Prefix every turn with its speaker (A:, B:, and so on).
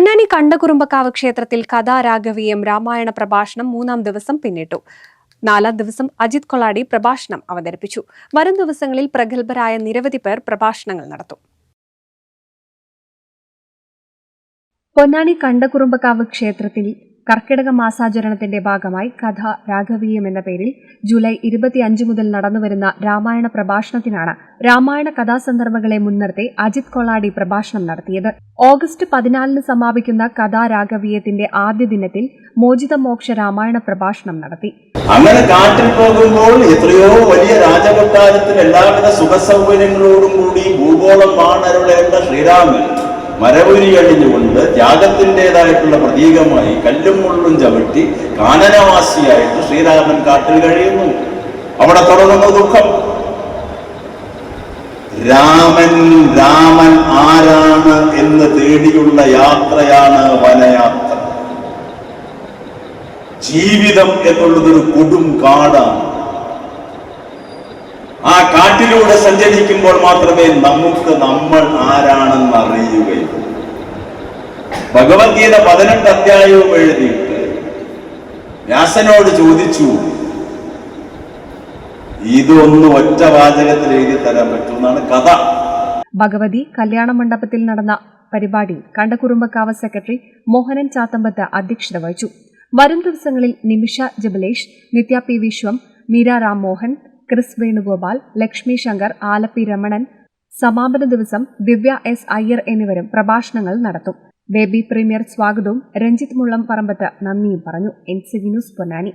A: പൊന്നാനി കണ്ടകുറുമ്പക്കാവ് ക്ഷേത്രത്തിൽ കഥാരാഘവീയം രാമായണ പ്രഭാഷണം മൂന്നാം ദിവസം പിന്നിട്ടു. നാലാം ദിവസം അജിത് കൊളാടി പ്രഭാഷണം അവതരിപ്പിച്ചു. വരും ദിവസങ്ങളിൽ പ്രഗത്ഭരായ നിരവധി പേർ പ്രഭാഷണങ്ങൾ നടത്തും. പൊന്നാനി കണ്ടകുറുമ്പക്കാവ് ക്ഷേത്രത്തിൽ കർക്കിടക മാസാചരണത്തിന്റെ ഭാഗമായി കഥ രാഘവീയം എന്ന പേരിൽ ജൂലൈ ഇരുപത്തിയഞ്ച് മുതൽ നടന്നുവരുന്ന രാമായണ പ്രഭാഷണത്തിനാണ് രാമായണ കഥാസന്ദർഭങ്ങളെ മുൻനിർത്തി അജിത് കൊളാടി പ്രഭാഷണം നടത്തിയത്. ഓഗസ്റ്റ് പതിനാലിന് സമാപിക്കുന്ന കഥാ രാഘവീയത്തിന്റെ ആദ്യ ദിനത്തിൽ മോചിത മോക്ഷ രാമായണ പ്രഭാഷണം നടത്തി.
B: അങ്ങനെ കാറ്റിൽ പോകുമ്പോൾ എത്രയോ വലിയ രാജകൊട്ടാരത്തിൽ എല്ലാവിധ സുഖസൗകര്യങ്ങളോടും കൂടി ഭൂഗോളം ശ്രീരാമൻ മരവുരി അണിഞ്ഞുകൊണ്ട് ത്യാഗത്തിന്റെതായിട്ടുള്ള പ്രതീകമായി കല്ലും മുള്ളും ചവിട്ടി കാനനവാസിയായിട്ട് ശ്രീരാമൻ കാട്ടിൽ കഴിയുന്നു. അവിടെ തുടങ്ങുന്നു ദുഃഖം. രാമൻ രാമൻ ആരാണ് എന്ന് തേടിയുള്ള യാത്രയാണ് വനയാത്ര. ജീവിതം എന്നുള്ളതൊരു കൊടും കാടാണ്. ആ കാട്ടിലൂടെ സഞ്ചരിക്കുമ്പോൾ മാത്രമേ നമുക്ക് നമ്മൾ ആരാണെന്ന് അറിയുകയുള്ളൂ ഭഗവത്ഗീത പതിനെട്ട് അധ്യായവും എഴുതിയിട്ട് വ്യാസനോട് ചോദിച്ചു ഇതൊന്ന് ഒറ്റ വാചകത്തിൽ എഴുതി തരാൻ പറ്റുമെന്നാണ് കഥ.
A: ഭഗവതി കല്യാണ മണ്ഡപത്തിൽ നടന്ന പരിപാടിയിൽ കണ്ടകുറുമ്പക്കാവ് സെക്രട്ടറി മോഹനൻ ചാത്തമ്പത്ത് അധ്യക്ഷത വഹിച്ചു. വരും ദിവസങ്ങളിൽ നിമിഷ ജബലേഷ് നിത്യ പി വിശ്വം മീര രാംമോഹൻ ക്രിസ് വേണുഗോപാൽ ലക്ഷ്മി ശങ്കർ ആലപ്പി രമണൻ സമാപന ദിവസം ദിവ്യ എസ് അയ്യർ എന്നിവരും പ്രഭാഷണങ്ങൾ നടത്തും. ബേബി പ്രീമിയർ സ്വാഗതവും രഞ്ജിത്ത് മുള്ളം പറമ്പത്ത് നന്ദിയും പറഞ്ഞു. NC news Ponnani.